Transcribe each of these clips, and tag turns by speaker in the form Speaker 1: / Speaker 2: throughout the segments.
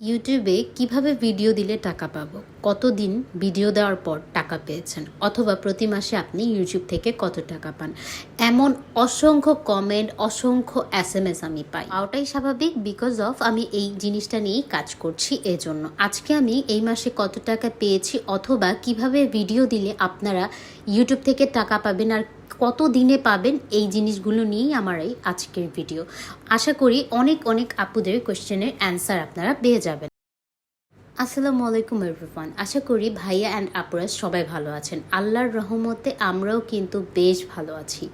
Speaker 1: ইউটিউবে কীভাবে ভিডিও দিলে টাকা পাবো? কতদিন ভিডিও দেওয়ার পর টাকা পেয়েছেন? অথবা প্রতি মাসে আপনি ইউটিউব থেকে কত টাকা পান? এমন অসংখ্য কমেন্ট অসংখ্য এস এম এস আমি পাই। ওটাই স্বাভাবিক বিকজ অফ আমি এই জিনিসটা নিয়েই কাজ করছি এজন্য। আজকে আমি এই মাসে কত টাকা পেয়েছি? অথবা কীভাবে ভিডিও দিলে আপনারা ইউটিউব থেকে টাকা পাবেন? আর কত দিনে পাবেন এই জিনিসগুলো নিয়েই আমার এই আজকের ভিডিও। আশা করি অনেক অনেক আপুদের কোশ্চেনের অ্যান্সার আপনারা পেয়ে যাবেন। আসসালামু আলাইকুম এভরিওয়ান আশা করি ভাইয়া অ্যান্ড আপুরা সবাই ভালো আছেন। আল্লাহর রহমতে আমরাও কিন্তু বেশ ভালো আছি।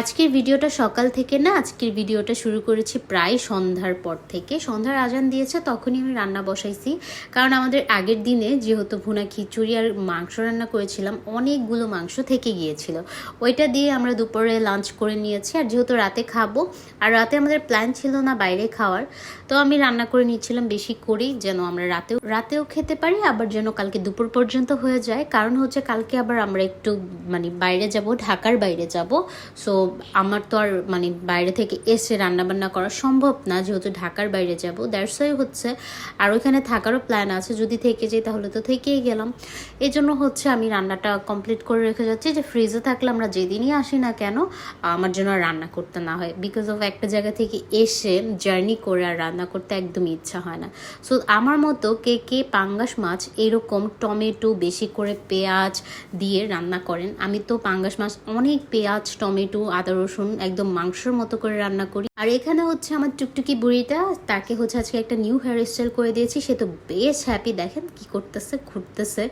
Speaker 1: আজকের ভিডিওটা সকাল থেকে না, আজকের ভিডিওটা শুরু করেছি প্রায় সন্ধ্যার পর থেকে। সন্ধ্যার আজান দিয়েছে, তখনই আমি রান্না বসাইছি। কারণ আমাদের আগের দিনে যেহেতু ভুনা খিচুড়ি আর মাংস রান্না করেছিলাম, অনেকগুলো মাংস থেকে গিয়েছিল। ওইটা দিয়ে আমরা দুপুরে লাঞ্চ করে নিয়েছি। আর যেহেতু রাতে খাব, আর রাতে আমাদের প্ল্যান ছিল না বাইরে খাওয়ার, তো আমি রান্না করে নিচ্ছিলাম বেশি করেই, যেন আমরা রাতেও রাতেও খেতে পারি, আবার যেন কালকে দুপুর পর্যন্ত হয়ে যায়। কারণ হচ্ছে কালকে আবার আমরা একটু মানে বাইরে যাব, ঢাকার বাইরে যাব। সো আমার তো আর মানে বাইরে থেকে এসে রান্না বান্না করা সম্ভব না, যেহেতু ঢাকার বাইরে যাব। দ্যাটস ওয়াই হচ্ছে, আর ওইখানে থাকারও প্ল্যান আছে। যদি থেকে যাই তাহলে তো থেকেই গেলাম। এই জন্য হচ্ছে আমি রান্নাটা কমপ্লিট করে রেখে যাচ্ছি। যে ফ্রিজে থাকলে আমরা যেদিনই আসি না কেন, আমার জন্য রান্না করতে না হয়। বিকজ অফ একটা জায়গা থেকে এসে জার্নি করে আর রান্না করতে একদমই ইচ্ছা হয় না। সো আমার মতো কে কে পাঙ্গাস মাছ এরকম টমেটো, বেশি করে পেঁয়াজ দিয়ে রান্না করেন। আমি তো পাঙ্গাস মাছ অনেক পেঁয়াজ, টমেটো, আদা, রসুন একদম মাংসর মতো করে রান্না করি। আর এখানে হচ্ছে আমার টুকটুকি বুড়িটা, তাকে হচ্ছে আজকে একটা নিউ হেয়ার স্টাইল করে দিয়েছি। সে তো বেশ হ্যাপি দেখেন কি করতেছে, ঘুরতেছে।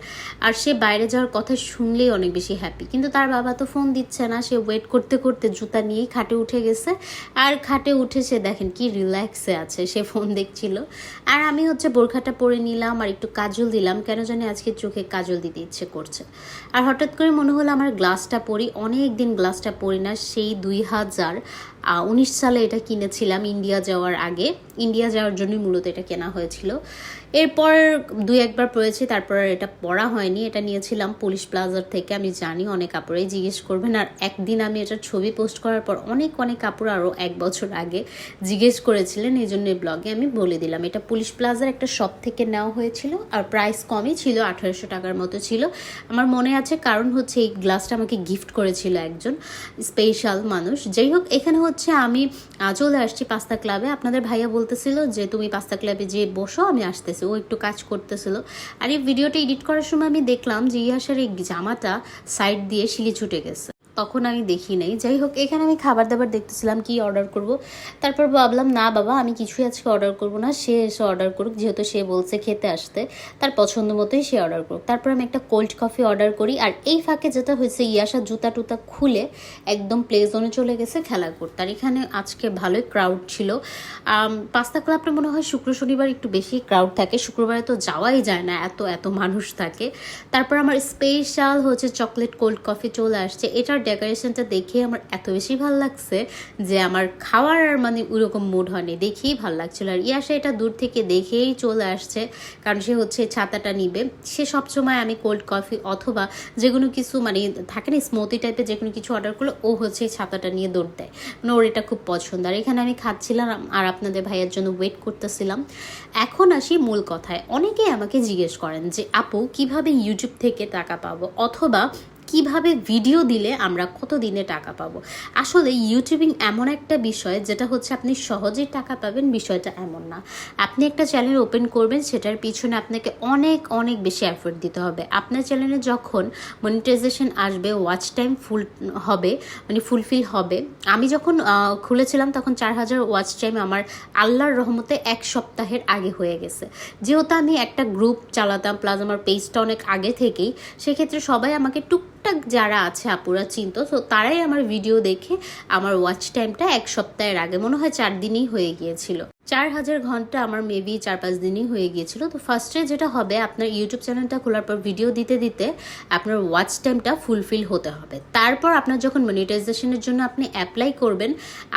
Speaker 1: আর সে বাইরে যাওয়ার কথা শুনলেই অনেক বেশি হ্যাপি কিন্তু তার বাবা তো ফোন দিচ্ছে না, সে ওয়েট করতে করতে জুতা নিয়েই খাটে উঠে গেছে। আর খাটে উঠে সে দেখেন কি রিল্যাক্সে আছে, সে ফোন দেখছিল। আর আমি হচ্ছে বোরখাটা পরে নিলাম। আর একটু কাজল দিলাম, কেন জানি আজকে চোখে কাজল দিতে ইচ্ছে করছে। আর হঠাৎ করে মনে হলো আমার গ্লাসটা পরি অনেক দিন গ্লাসটা পরি না, সেই দুই হাজার উনিশ সালে এটা কিনেছিলাম ইন্ডিয়া যাওয়ার আগে। ইন্ডিয়া যাওয়ার জন্যই মূলত এটা কেনা হয়েছিল। এরপর দুই একবার পড়েছি, তারপর এটা পড়া হয়নি। এটা নিয়েছিলাম পুলিশ প্লাজার থেকে। আমি জানি অনেক কাপড়েই জিজ্ঞেস করবেন। আর একদিন আমি এটা ছবি পোস্ট করার পর অনেক অনেক কাপড় আরও এক বছর আগে জিজ্ঞেস করেছিলেন। এই জন্য ব্লগে আমি বলে দিলাম। এটা পুলিশ প্লাজার একটা শপ থেকে নেওয়া হয়েছিল আর প্রাইস কমই ছিল, আঠারোশো টাকার মতো ছিল। আমার মনে আছে কারণ হচ্ছে এই গ্লাসটা আমাকে গিফট করেছিল একজন স্পেশাল মানুষ। যাই হোক, এখানে হচ্ছে আমি চলে আসছি পাস্তা ক্লাবে। আপনাদের ভাইয়া বলতেছিল যে, তুমি পাস্তা ক্লাবে যে বসো, আমি আসতেছি। ও একটু কাজ করতেছিল। আর এই ভিডিওটা এডিট করার সময় আমি দেখলাম যে ইহাসের এই জামাটা সাইড দিয়ে শিলি ছুটে গেছে। তখন আমি দেখি নাই। যাই হোক, এখানে আমি খাবার দাবার দেখতেছিলাম কি অর্ডার করব। তারপর ভাবলাম, না বাবা, আমি কিছুই আজকে অর্ডার করব না। সে এসে অর্ডার করুক, যেহেতু সে বলছে খেতে আসতে। তার পছন্দ মতোই সে অর্ডার করুক। তারপর আমি একটা কোল্ড কফি অর্ডার করি, আর এই ফাঁকে যেটা হয়েছে, ইয়াসা জুতা টুতা খুলে একদম প্লে জোনে চলে গেছে খেলা করতে আর এখানে আজকে ভালোই ক্রাউড ছিল। পাস্তা ক্লাবটা মনে হয় শুক্র, শনিবার একটু বেশি ক্রাউড থাকে। শুক্রবারে তো যাওয়াই যায় না, এত এত মানুষ থাকে। তারপর আমার স্পেশাল হচ্ছে চকলেট কোল্ড কফি চলে আসছে। এটার ডেকোরেশনটা দেখে আমার এত বেশি ভালো লাগছে যে আমার খাওয়ার আর মানে ওরকম মুড হয়নি, দেখেই ভালো লাগছিল। আর ইয়াসা এটা দূর থেকে দেখেই চলে আসছে, কারণ সে হচ্ছে ছাতাটা নিবে। সে সবসময় আমি কোল্ড কফি অথবা যে কোনো কিছু মানে থাকে না স্মুথি টাইপের যে কোনো কিছু অর্ডার করলে ও হচ্ছে ছাতাটা নিয়ে দৌড় দেয়। মানে ওর এটা খুব পছন্দ। আর এখানে আমি খাচ্ছিলাম আর আপনাদের ভাইয়ের জন্য ওয়েট করতেছিলাম। এখন আসি মূল কথায়। অনেকেই আমাকে জিজ্ঞেস করেন যে, আপু, কীভাবে ইউটিউব থেকে টাকা পাবো? অথবা কীভাবে ভিডিও দিলে আমরা কত দিনে টাকা পাবো? আসলে ইউটিউবিং এমন একটা বিষয় যেটা হচ্ছে আপনি সহজেই টাকা পাবেন, বিষয়টা এমন না। আপনি একটা চ্যানেল ওপেন করবেন, সেটার পিছনে আপনাকে অনেক অনেক বেশি এফোর্ট দিতে হবে। আপনার চ্যানেলে যখন মনিটাইজেশন আসবে ওয়াচ টাইম ফুল হবে মানে ফুলফিল হবে, আমি যখন খুলেছিলাম তখন চার হাজার ওয়াচ টাইম আমার আল্লাহর রহমতে এক সপ্তাহের আগে হয়ে গেছে। যেহেতু আমি একটা গ্রুপ চালাতাম প্লাস আমার পেজটা অনেক আগে থেকেই, সেক্ষেত্রে সবাই আমাকে টুক টুকটাক যারা আছে আপুরা চিন্ত, তো তারাই আমার ভিডিও দেখে আমার ওয়াচ টাইমটা এক সপ্তাহের আগে, মনে হয় চার দিনই হয়ে গিয়েছিল। চার হাজার ঘণ্টা আমার মেবি চার পাঁচ দিনই হয়ে গিয়েছিল। তো ফার্স্টে যেটা হবে, আপনার ইউটিউব চ্যানেলটা খোলার পর ভিডিও দিতে দিতে আপনার ওয়াচ টাইমটা ফুলফিল হতে হবে। তারপর আপনার যখন মনিটাইজেশনের জন্য আপনি অ্যাপ্লাই করবেন,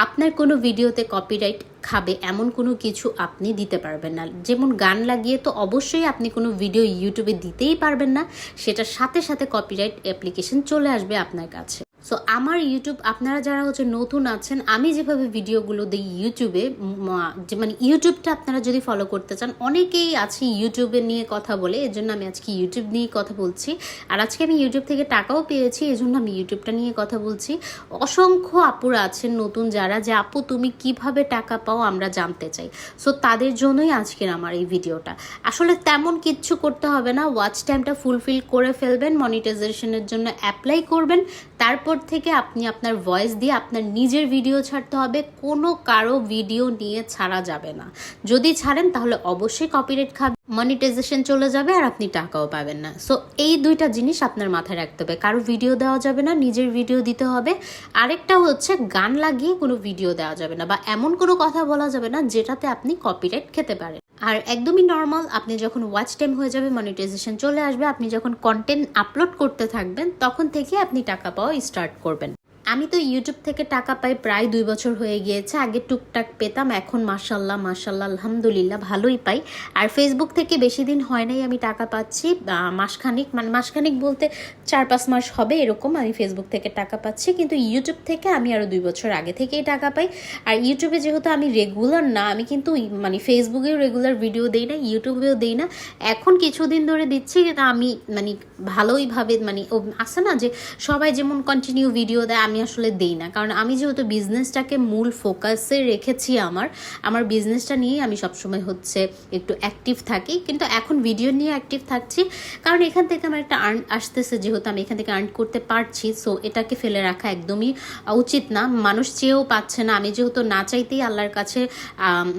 Speaker 1: আপনার কোনো ভিডিওতে কপিরাইট খাবে এমন কোনো কিছু আপনি দিতে পারবেন না। যেমন গান লাগিয়ে তো অবশ্যই আপনি কোনো ভিডিও ইউটিউবে দিতেই পারবেন না, সেটার সাথে সাথে কপিরাইট অ্যাপ্লিকেশন চলে আসবে আপনার কাছে। সো আমার ইউটিউব আপনারা যারা হচ্ছে নতুন আছেন, আমি যেভাবে ভিডিওগুলো দিই ইউটিউবে যে মানে ইউটিউবটা আপনারা যদি ফলো করতে চান, অনেকেই আছে ইউটিউবে নিয়ে কথা বলে, এর জন্য আমি আজকে ইউটিউব নিয়ে কথা বলছি। আর আজকে আমি ইউটিউব থেকে টাকাও পেয়েছি, এই জন্য আমি ইউটিউবটা নিয়ে কথা বলছি। অসংখ্য আপুরা আছেন নতুন যারা, যে আপু তুমি কীভাবে টাকা পাও আমরা জানতে চাই। সো তাদের জন্যই আজকের আমার এই ভিডিওটা। আসলে তেমন কিচ্ছু করতে হবে না ওয়াচ টাইমটা ফুলফিল করে ফেলবেন মনিটাইজেশনের জন্য অ্যাপ্লাই করবেন তারপর থেকে আপনি আপনার ভয়েস দিয়ে আপনার নিজের ভিডিও ছাড়তে হবে, কোনো কারও ভিডিও নিয়ে ছাড়া যাবে না। যদি ছাড়েন, তাহলে অবশ্যই কপিরাইট খাবে মনিটাইজেশন চলে যাবে আর আপনি টাকাও পাবেন না। সো এই দুইটা জিনিস আপনার মাথায় রাখতে হবে। কারও ভিডিও দেওয়া যাবে না, নিজের ভিডিও দিতে হবে। আরেকটা হচ্ছে, গান লাগিয়ে কোনো ভিডিও দেওয়া যাবে না বা এমন কোনো কথা বলা যাবে না যেটাতে আপনি কপিরাইট খেতে পারেন। আর একদমই নর্মাল আপনি যখন ওয়াচ টাইম হয়ে যাবে মনিটাইজেশন চলে আসবে, আপনি যখন কন্টেন্ট আপলোড করতে থাকবেন, তখন থেকে আপনি টাকা পাওয়া স্টার্ট করবেন। আমি তো ইউটিউব থেকে টাকা পাই, প্রায় দুই বছর হয়ে গিয়েছে। আগে টুকটাক পেতাম, এখন মাসাল্লাহ মাসাল্লাহ আলহামদুলিল্লাহ, ভালোই পাই। আর ফেসবুক থেকে বেশি দিন হয় নাই আমি টাকা পাচ্ছি মাসখানিক মানে মাসখানিক বলতে চার পাঁচ মাস হবে এরকম আমি ফেসবুক থেকে টাকা পাচ্ছি। কিন্তু ইউটিউব থেকে আমি আরও দুই বছর আগে থেকেই টাকা পাই। আর ইউটিউবে যেহেতু আমি রেগুলার না, আমি কিন্তু মানে ফেসবুকেও রেগুলার ভিডিও দিই না ইউটিউবেও দিই না। এখন কিছুদিন ধরে দিচ্ছি আমি মানে ভালোইভাবে মানে আছে না যে সবাই যেমন কন্টিনিউ ভিডিও দেয় আমি আসলে দিই না। কারণ আমি যেহেতু বিজনেসটাকে মূল ফোকাসে রেখেছি আমার আমার বিজনেসটা নিয়ে আমি সবসময় হচ্ছে একটু অ্যাক্টিভ থাকি। কিন্তু এখন ভিডিও নিয়ে অ্যাক্টিভ থাকছি। কারণ এখান থেকে আমার একটা আর্ন আসতেছে যেহেতু আমি এখান থেকে আর্ন করতে পারছি। সো এটাকে ফেলে রাখা একদমই উচিত না। মানুষ চেয়েও পাচ্ছে না। আমি যেহেতু না চাইতেই আল্লাহর কাছে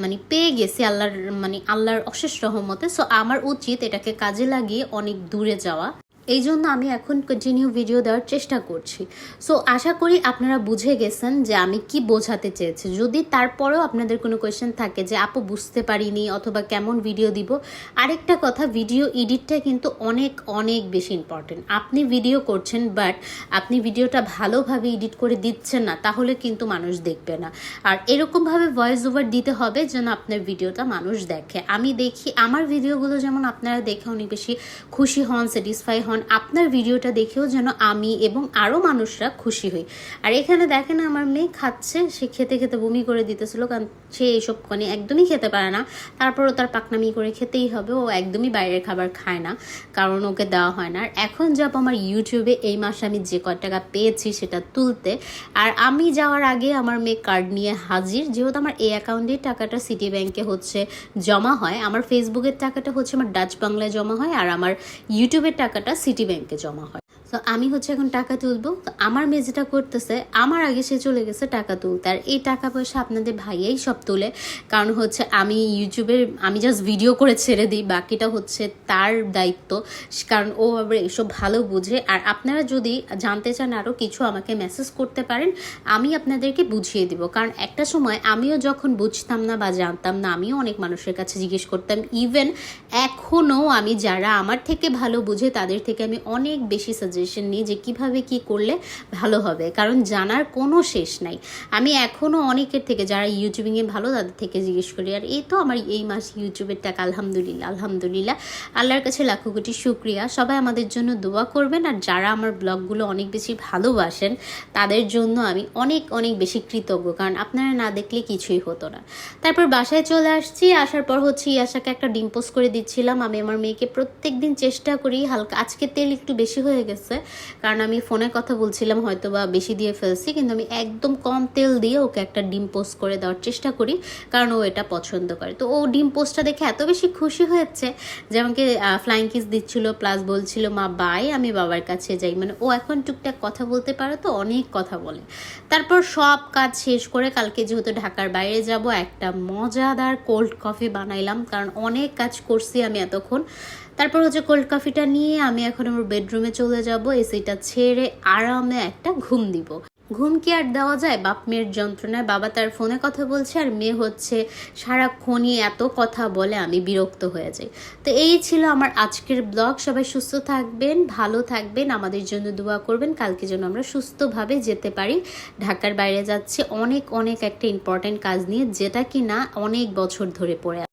Speaker 1: মানে পেয়ে গেছি আল্লাহর মানে আল্লাহর অশেষ রহমতে। সো আমার উচিত এটাকে কাজে লাগিয়ে অনেক দূরে যাওয়া। এই জন্য আমি এখন কন্টিনিউ ভিডিও দেওয়ার চেষ্টা করছি। সো আশা করি আপনারা বুঝে গেছেন যে আমি কি বোঝাতে চেয়েছি। যদি তারপরেও আপনাদের কোনো কোয়েশ্চেন থাকে যে, আপু, বুঝতে পারিনি অথবা কেমন ভিডিও দিব? আরেকটা কথা ভিডিও এডিটটা কিন্তু অনেক অনেক বেশি ইম্পর্টেন্ট আপনি ভিডিও করছেন বাট আপনি ভিডিওটা ভালোভাবে এডিট করে দিচ্ছেন না, তাহলে কিন্তু মানুষ দেখবে না। আর এরকমভাবে ভয়েস ওভার দিতে হবে যেন আপনার ভিডিওটা মানুষ দেখে। আমি দেখি, আমার ভিডিওগুলো যেমন আপনারা দেখে অনেক বেশি খুশি হন স্যাটিসফাই হন আপনার ভিডিওটা দেখেও যেন আমি এবং আরও মানুষরা খুশি হই। আর এখানে দেখেন আমার মেয়ে খাচ্ছে, সে খেতে খেতে বমি করে দিতেছিল কারণ সে এইসব মানে একদমই খেতে পারে না। তারপরও তার পাকনামি করে খেতেই হবে, ও একদমই বাইরের খাবার খায় না, কারণ ওকে দেওয়া হয় না। আর এখন যাব আমার ইউটিউবে এই মাসে আমি যে কয় টাকা পেয়েছি সেটা তুলতে, আর আমি যাওয়ার আগে আমার মেয়ে কার্ড নিয়ে হাজির। যেহেতু আমার এই অ্যাকাউন্টের টাকাটা সিটি ব্যাংকে হচ্ছে জমা হয়, আমার ফেসবুকের টাকাটা হচ্ছে আমার ডাচ বাংলায় জমা হয়, আর আমার ইউটিউবের টাকাটা সিটি ব্যাংকে জমা হয়। তো আমি হচ্ছে এখন টাকা তুলবো। তো আমার মেয়ে করতেছে, আমার আগে সে চলে গেছে টাকা তুলতে। আর এই টাকা পয়সা আপনাদের ভাইয়াই সব তোলে। কারণ হচ্ছে আমি ইউটিউবের আমি জাস্ট ভিডিও করে ছেড়ে দিই, বাকিটা হচ্ছে তার দায়িত্ব। কারণ ও আবার এসব ভালো বুঝে। আর আপনারা যদি জানতে চান আরও কিছু আমাকে মেসেজ করতে পারেন, আমি আপনাদেরকে বুঝিয়ে দিব। কারণ একটা সময় আমিও যখন বুঝতাম না বা জানতাম না, আমিও অনেক মানুষের কাছে জিজ্ঞেস করতাম। ইভেন এখনও আমি যারা আমার থেকে ভালো বুঝে, তাদের থেকে আমি অনেক বেশি সাজেশন নিই যে কীভাবে কি করলে ভালো হবে, কারণ জানার কোনো শেষ নাই। আমি এখনও অনেকের থেকে যারা ইউটিউবিংয়ে ভালো তাদের থেকে জিজ্ঞেস করি, আর এই তো আমার এই মাস ইউটিউবের টাকা আলহামদুলিল্লাহ আলহামদুলিল্লাহ। আল্লাহর কাছে লাখো কোটি শুক্রিয়া। সবাই আমাদের জন্য দোয়া করবেন, আর যারা আমার ব্লগগুলো অনেক বেশি ভালোবাসেন, তাদের জন্য আমি অনেক অনেক বেশি কৃতজ্ঞ, কারণ আপনারা না দেখলে কিছুই হতো না। তারপর বাসায় চলে আসছি, আসার পর হচ্ছে ইয়াশাকে একটা ডিম্পোজ করে দিচ্ছিলাম। আমি আমার মেয়েকে প্রত্যেক দিন চেষ্টা করি, হালকা আজকে তেল একটু বেশি হয়ে গেছে। কারণ আমি ফোনে কথা বলছিলাম হয়তো বা বেশি দিয়ে ফেলছি, কিন্তু আমি একদম কম তেল দিয়ে ওকে একটা ডিম পোস্ট করে দেওয়ার চেষ্টা করি, কারণ ও এটা পছন্দ করে। তো ও ডিম পোস্টটা দেখে এত বেশি খুশি হয়েছে যে আমাকে ফ্লাইং কিস দিচ্ছিল প্লাস বলছিল, মা বাই আমি বাবার কাছে যাই। মানে ও এখন টুকটাক কথা বলতে পারে তো, অনেক কথা বলে। তারপর সব কাজ শেষ করে কালকে যেহেতু ঢাকার বাইরে যাব, একটা মজাদার কোল্ড কফি বানাইলাম, কারণ অনেক কাজ করছি আমি এতক্ষণ। তারপর হচ্ছে কোল্ড কফিটা নিয়ে আমি এখন আমার বেডরুমে চলে যাব। এসিটা ছেড়ে আরামে একটা ঘুম দিব। ঘুম কি আর দেওয়া যায়? বাপ মেয়ের যন্ত্রণায় বাবা তার ফোনে কথা বলছে আর মেয়ে হচ্ছে সারাক্ষণই এত কথা বলে আমি বিরক্ত হয়ে যাই। তো এই ছিল আমার আজকের ব্লগ সবাই সুস্থ থাকবেন, ভালো থাকবেন, আমাদের জন্য দোয়া করবেন। কালকে যেন আমরা সুস্থভাবে যেতে পারি। ঢাকার বাইরে যাচ্ছে। অনেক অনেক একটা ইম্পর্ট্যান্ট কাজ নিয়ে, যেটা কি না অনেক বছর ধরে পড়ে।